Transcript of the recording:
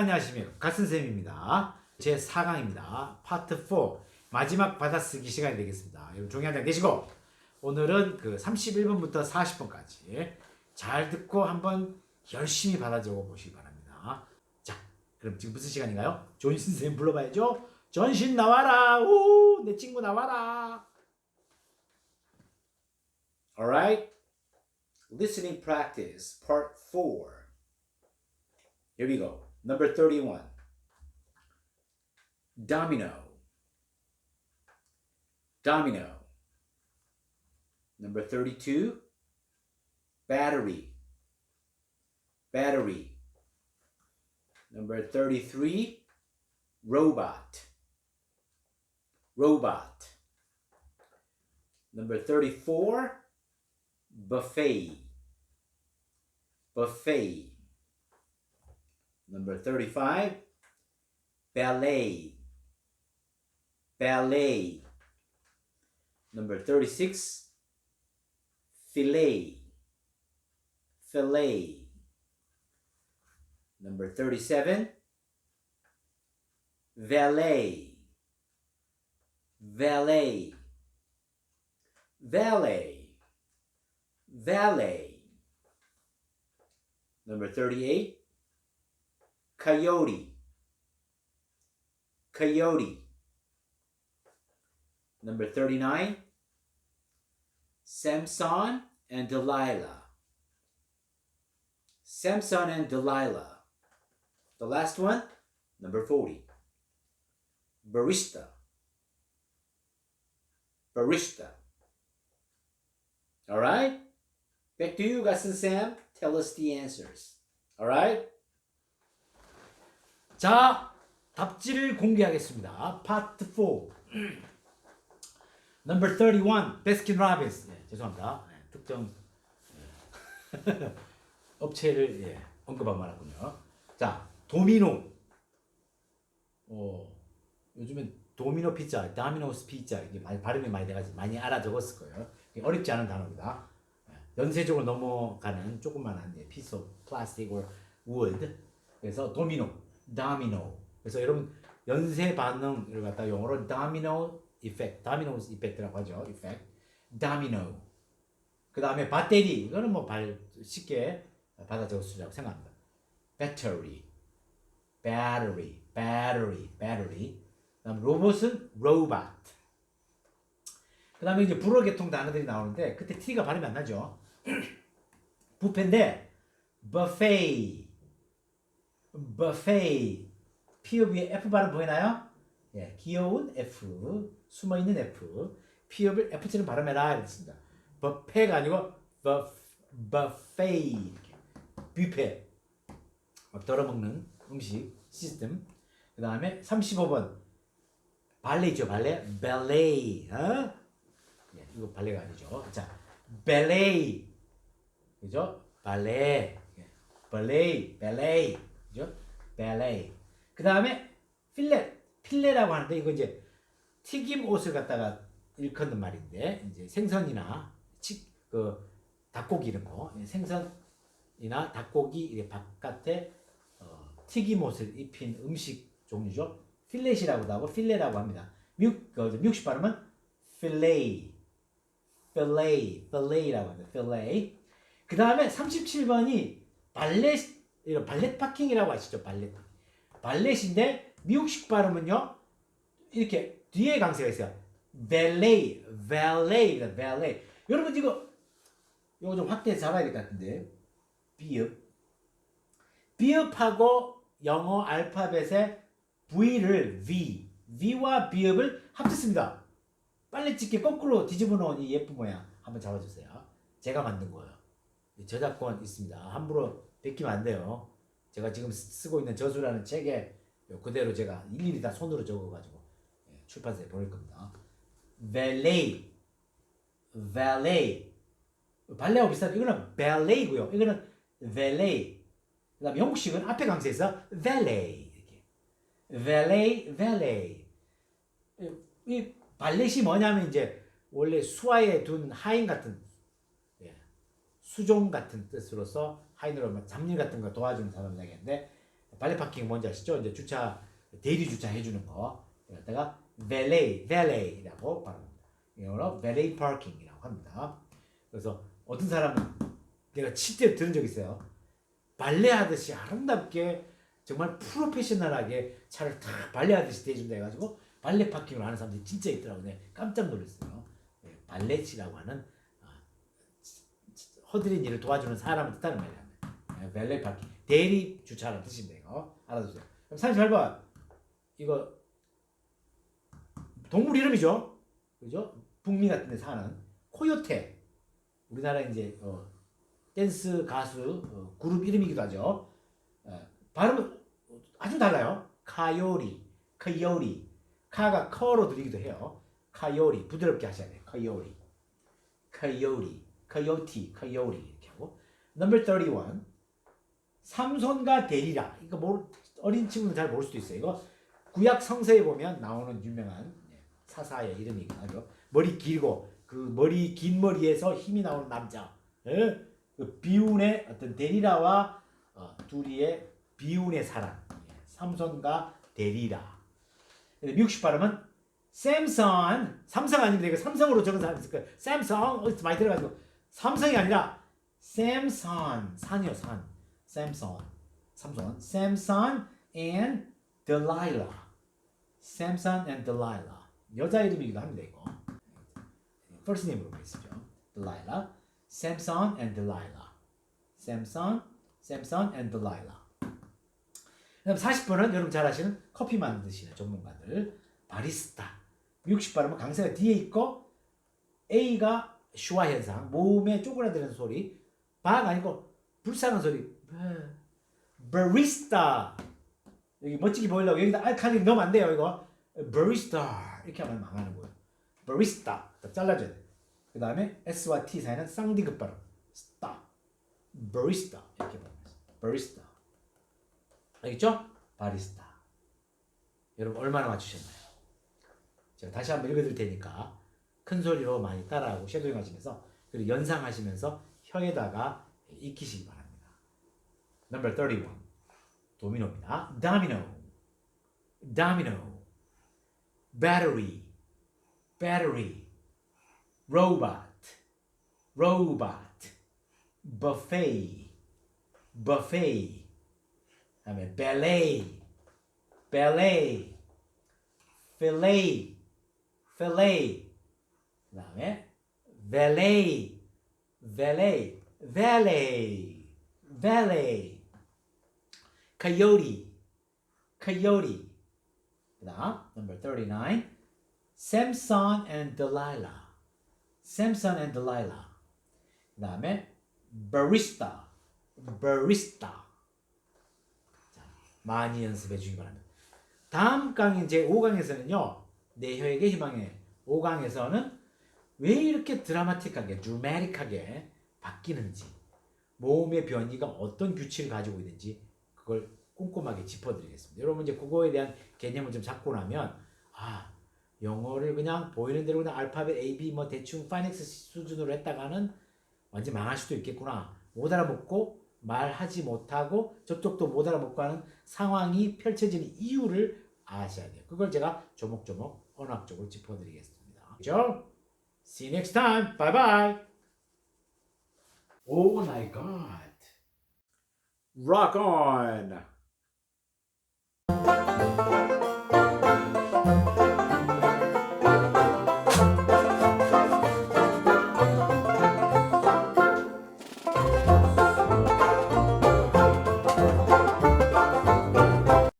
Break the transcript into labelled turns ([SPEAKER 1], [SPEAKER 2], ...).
[SPEAKER 1] 여러분 안녕하십니까 갓선생님입니다. 제 4강입니다. 파트 4 마지막 받아쓰기 시간이 되겠습니다. 여러분 종이 한 장 내시고 오늘은 그 31분부터 40분까지 잘 듣고 한번 열심히 받아 적어 보시기 바랍니다. 자 그럼 지금 무슨 시간인가요? 존신 선생님 불러봐야죠. 전신 나와라. 우내 친구 나와라. Alright. Listening practice part 4 Here we go. Number 31. Domino. Domino. Number 32. Battery. Battery. Number 33. Robot. Robot. Number 34. Buffet. Buffet. Number 35, ballet. Ballet. Number 36, fillet. Fillet. Number 37, valet. Valet. Valet. Valet. Number 38, coyote. Coyote. Number 39 samson and delilah. Samson and delilah. The last one number 40 barista. Barista. All right? Back to you Gus and sam. Tell us the answers. All right 자, 답지를 공개하겠습니다. 파트 4. Number 31, 베스킨 라빈스. 네, 죄송합니다. 네, 특정 예. 업체를 예, 언급한 말하군요. 자, 도미노. 어, 요즘엔 도미노 피자, 다미노스 피자 이게 많이 발음이 많이 돼가지고 많이 알아 적었을 거예요. 어렵지 않은 단어입니다. 예, 연쇄적으로 넘어가는 조그만한 예, piece of plastic or wood. 그래서 도미노. Domino. 그래서 여러분 연쇄 반응을 갖다 영어로 domino effect, domino effect라고 하죠. effect, domino. 그 다음에 배터리 이거는 뭐 발 쉽게 받아 적을 수 있다고 생각합니다. battery, battery, battery, battery. 그다음 로봇은 robot. 그 다음에 이제 불어 계통 단어들이 나오는데 그때 T가 발음이 안 나죠. 부패인데 buffet. Buffet. P 위에 F 발음 보이나요? 예, 귀여운 F, 숨어 있는 F. P을 F처럼 발음해라 이랬습니다. buffet가 아니고 buff, buffet. 뷔페. 막 덜어먹는 음식 시스템. 그 다음에 35번 발레죠 발레 ballet 어? 예, 이거 발레가 아니죠. 자 ballet 그죠? 발레 예, ballet ballet 그죠? ballet. 그 다음에 필렛, 필렛이라고 하는데 이거 이제 튀김 옷을 갖다가 일컫는 말인데 이제 생선이나 치, 그 닭고기 이런 거 예, 생선이나 닭고기 바깥에 어, 튀김 옷을 입힌 음식 종류죠. 필렛이라고도 하고 필렛이라고 합니다. 미국 그 미국식 발음은 필레이, 필레이, 필레이라고 합니다. 필레이. 그 다음에 37번이 발렛 이거 발렛 파킹이라고 아시죠? 발렛. 발렛인데 미국식 발음은요. 이렇게 뒤에 강세가 있어요. valet, valet, valet. 여러분 이거 이거 좀 확대해서 잡아야 될 것 같은데. 비읍. 비읍하고 영어 알파벳의 V를 V, V와 비읍을 합쳤습니다. 빨리 찍게 거꾸로 뒤집어 놓은 이 예쁜 모양 한번 잡아주세요. 제가 만든 거예요. 저작권 있습니다. 함부로 베끼면 안 돼요. 제가 지금 쓰고 있는 저수라는 책에 그대로 제가 일일이 다 손으로 적어가지고 예, 출판사에 보낼 겁니다. valet, valet, 발레하고 비슷하죠. 이거는 ballet이고요. 이거는 valet. 그다음 영국식은 앞에 강세에서 valet 이렇게 valet, valet. 이 발렛이 뭐냐면 이제 원래 수화에 둔 하인 같은 예, 수종 같은 뜻으로서 하인으로 잡일 같은 거 도와주는 사람 얘기인데 발레 파킹 뭔지 아시죠? 이제 주차 대리 주차 해주는 거. 여기다가 valet, valet이라고 발음합니다. 영어로 valet parking이라고 합니다. 그래서 어떤 사람은 내가 실제 들은 적 있어요. 발레 하듯이 아름답게 정말 프로페셔널하게 차를 다 발레 하듯이 대준다 해가지고 발레 파킹을 하는 사람들이 진짜 있더라고요. 깜짝 놀랐어요. 예, 발레치라고 하는 아, 허드렛 일을 도와주는 사람을 뜻하는 말이 야. 예, 발레 파킹 대리 주차라는 뜻인데요. 알아두세요. 그럼 38번 이거 동물 이름이죠. 그죠? 북미 같은 데 사는 코요테. 우리나라 이제 어, 댄스 가수 어, 그룹 이름이기도 하죠. 어, 발음은 아주 달라요. 카요리, 카요리. 카가 커로 들리기도 해요. 카요리 부드럽게 하셔야 돼요. 카요리, 카요리, 카요티, 카요리 이렇게 하고. Number 31. 삼손과 데리라. 이거 모르, 어린 친구는 잘 모를 수도 있어요. 이거 구약 성서에 보면 나오는 유명한 예, 사사의 이름이긴 하죠. 머리 길고 그 머리 긴 머리에서 힘이 나오는 남자. 예? 그 비운의 어떤 데리라와 어, 둘이의 비운의 사랑. 예, 삼손과 데리라. 근데 미국식 발음은 샘선, 삼성 아닌데 이거 삼성으로 적은 사람 있을 거예요. 샘성 어디서 많이 들어가지고 삼성이 아니라 샘선, 산이요 산. 샘선, 삼손, 샘선 and Delilah. 샘선 and Delilah. 여자 이름이기도 합니다 이거. first name으로 쓰죠. Delilah, Samson and Delilah. Samson, Samson and Delilah. 그다음 40번은 여러분 잘 아시는 커피 만드시는 전문가들 바리스타. 미국식 발음은 강세가 뒤에 있고 A가 슈화 현상, 몸에 쪼그라드는 소리, 바가 아니고 불쌍한 소리. 바리스타. 여기 멋지게 보이려고 여기다 알칼리 넣으면 안 돼요 이거. 바리스타 이렇게 하면 망하는 거예요. 바리스타 잘라줘야 돼. 그 다음에 S와 T 사이는 쌍디귿 발음. 스타. 바리스타 이렇게 발음해요. 바리스타. 알겠죠? 바리스타. 여러분 얼마나 맞추셨나요? 제가 다시 한번 읽어드릴 테니까 큰 소리로 많이 따라하고 쉐도잉 하시면서 그리고 연상하시면서 혀에다가 익히시기 바랍니다. Number 31. 도미노입니다. Domino. Domino. Battery. Battery. Robot. Robot. Buffet. Buffet. 다음에 ballet. ballet. fillet. fillet. 그다음에 valet. valet. Valet. valet. coyote. coyote. 그다음 number 39. Samson and Delilah. Samson and Delilah. 그다음에 barista. barista. 자, 많이 연습해 주기 바랍니다. 다음 강의 제 5강에서는요. 내 혀에게 희망해. 5강에서는 왜 이렇게 드라마틱하게, 드라마틱하게 바뀌는지, 몸의 변이가 어떤 규칙을 가지고 있는지 그걸 꼼꼼하게 짚어드리겠습니다. 여러분 이제 국어에 대한 개념을 좀 잡고 나면 아 영어를 그냥 보이는 대로 그냥 알파벳 A, B 뭐 대충 파이넥스 수준으로 했다가는 완전 망할 수도 있겠구나. 못 알아먹고 말하지 못하고 저쪽도 못 알아먹고 하는 상황이 펼쳐지는 이유를 아셔야 돼요. 그걸 제가 조목조목 언어학적으로 짚어드리겠습니다. 그죠? See you next time. Bye bye. Oh my God. Rock on.